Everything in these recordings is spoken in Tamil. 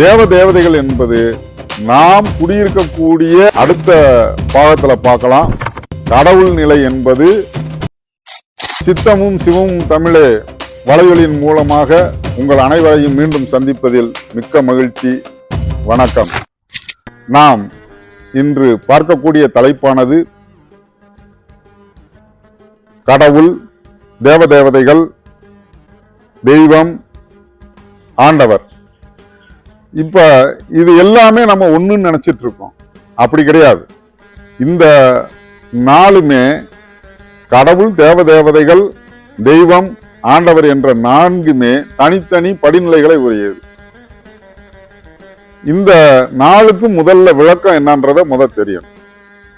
தேவ தேவதைகள் என்பது நாம் குடியிருக்கக்கூடிய அடுத்த பாகத்தில் பார்க்கலாம். கடவுள் நிலை என்பது சித்தமும் சிவமும் தமிழே வலையொலியின் மூலமாக உங்கள் அனைவரையும் மீண்டும் சந்திப்பதில் மிக்க மகிழ்ச்சி. வணக்கம். நாம் இன்று பார்க்கக்கூடிய தலைப்பானது கடவுள் தேவதேவதைகள் தெய்வம் ஆண்டவர். இப்போ இது எல்லாமே நம்ம ஒன்றுன்னு நினச்சிட்டு இருக்கோம் அப்படி கிடையாது. இந்த நாளுமே கடவுள் தேவ தேவதைகள் தெய்வம் ஆண்டவர் என்ற நான்குமே தனித்தனி படிநிலைகளை உரியது. இந்த நாளுக்கு முதல்ல விளக்கம் என்னன்றத முத தெரியும்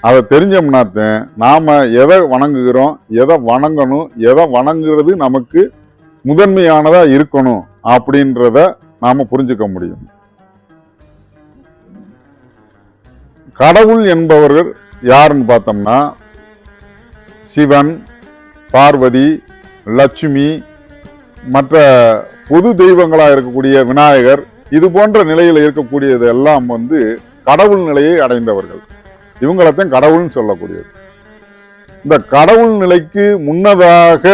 அதை தெரிஞ்சோம்னாத்தான் நாம் எதை வணங்குகிறோம் எதை வணங்கணும் எதை வணங்குறது நமக்கு முதன்மையானதாக இருக்கணும் அப்படின்றத நாம் புரிஞ்சுக்க முடியும். கடவுள் என்பவர்கள் யாருன்னு பார்த்தோம்னா சிவன் பார்வதி லட்சுமி மற்ற பொது தெய்வங்களாக இருக்கக்கூடிய விநாயகர் இது போன்ற நிலையில் இருக்கக்கூடியது எல்லாம் வந்து கடவுள் நிலையை அடைந்தவர்கள். இவங்களத்தான் கடவுள்னு சொல்லக்கூடியது. இந்த கடவுள் நிலைக்கு முன்னதாக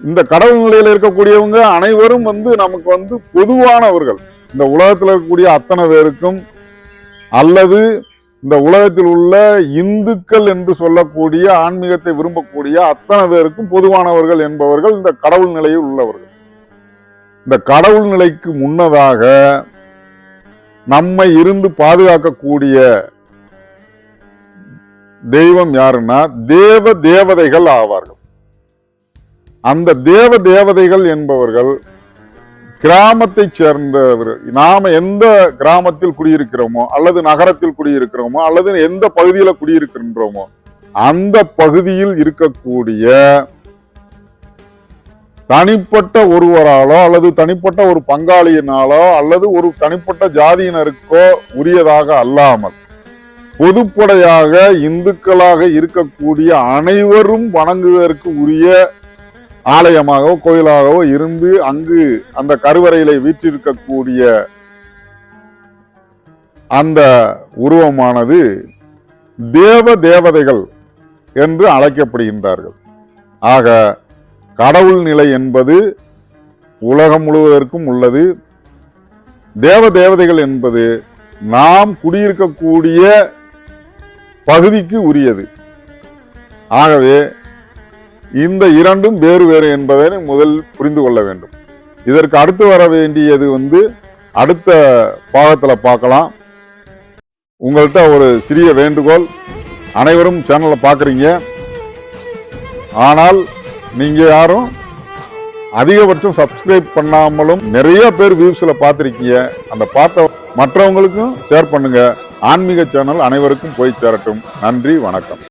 இந்த கடவுள் நிலையில் இருக்கக்கூடியவங்க அனைவரும் வந்து நமக்கு வந்து பொதுவானவர்கள். இந்த உலகத்தில் இருக்கக்கூடிய அத்தனை பேருக்கும் அல்லது இந்த உலகத்தில் உள்ள இந்துக்கள் என்று சொல்லக்கூடிய ஆன்மீகத்தை விரும்பக்கூடிய அத்தனை பேருக்கும் பொதுவானவர்கள் என்பவர்கள் இந்த கடவுள் நிலையில் உள்ளவர்கள். இந்த கடவுள் நிலைக்கு முன்னதாக நம்மை இருந்து பாதுகாக்கக்கூடிய தெய்வம் யாருன்னா தேவ தேவதைகள் ஆவார்கள். அந்த தேவ தேவதைகள் என்பவர்கள் கிராமத்தை சேர்ந்தவர். நாம எந்த கிராமத்தில் குடியிருக்கிறோமோ அல்லது நகரத்தில் குடியிருக்கிறோமோ அல்லது எந்த பகுதியில குடியிருக்கின்றோமோ அந்த பகுதியில் இருக்கக்கூடிய தனிப்பட்ட ஒருவராலோ அல்லது தனிப்பட்ட ஒரு பங்காளியினாலோ அல்லது ஒரு தனிப்பட்ட ஜாதியினருக்கோ உரியதாக அல்லாமல் பொதுப்படையாக இந்துக்களாக இருக்கக்கூடிய அனைவரும் வணங்குவதற்கு உரிய ஆலயமாகவோ கோயிலாகவோ இருந்து அங்கு அந்த கருவறையில வீற்றிருக்கக்கூடிய அந்த உருவமானது தேவ தேவதைகள் என்று அழைக்கப்படுகின்றார்கள். ஆக கடவுள் நிலை என்பது உலகம் முழுவதற்கும் உள்ளது. தேவ தேவதைகள் என்பது நாம் குடியிருக்கக்கூடிய பகுதிக்கு உரியது. ஆகவே இந்த இரண்டும் வேறு வேறு என்பதை முதல் புரிந்து கொள்ள வேண்டும். இதற்கு அடுத்து வர வேண்டியது வந்து அடுத்த பாகத்தில் பார்க்கலாம். உங்கள்கிட்ட ஒரு சிறிய வேண்டுகோள். அனைவரும் சேனலை பார்க்குறீங்க. ஆனால் நீங்கள் யாரும் அதிகபட்சம் சப்ஸ்கிரைப் பண்ணாமலும் நிறைய பேர் வியூஸில் பார்த்துருக்கீங்க. அந்த பார்த்த மற்றவங்களுக்கும் ஷேர் பண்ணுங்கள் ஆன்மீக சேனல் அனைவருக்கும் போய் சேரட்டும். நன்றி வணக்கம்.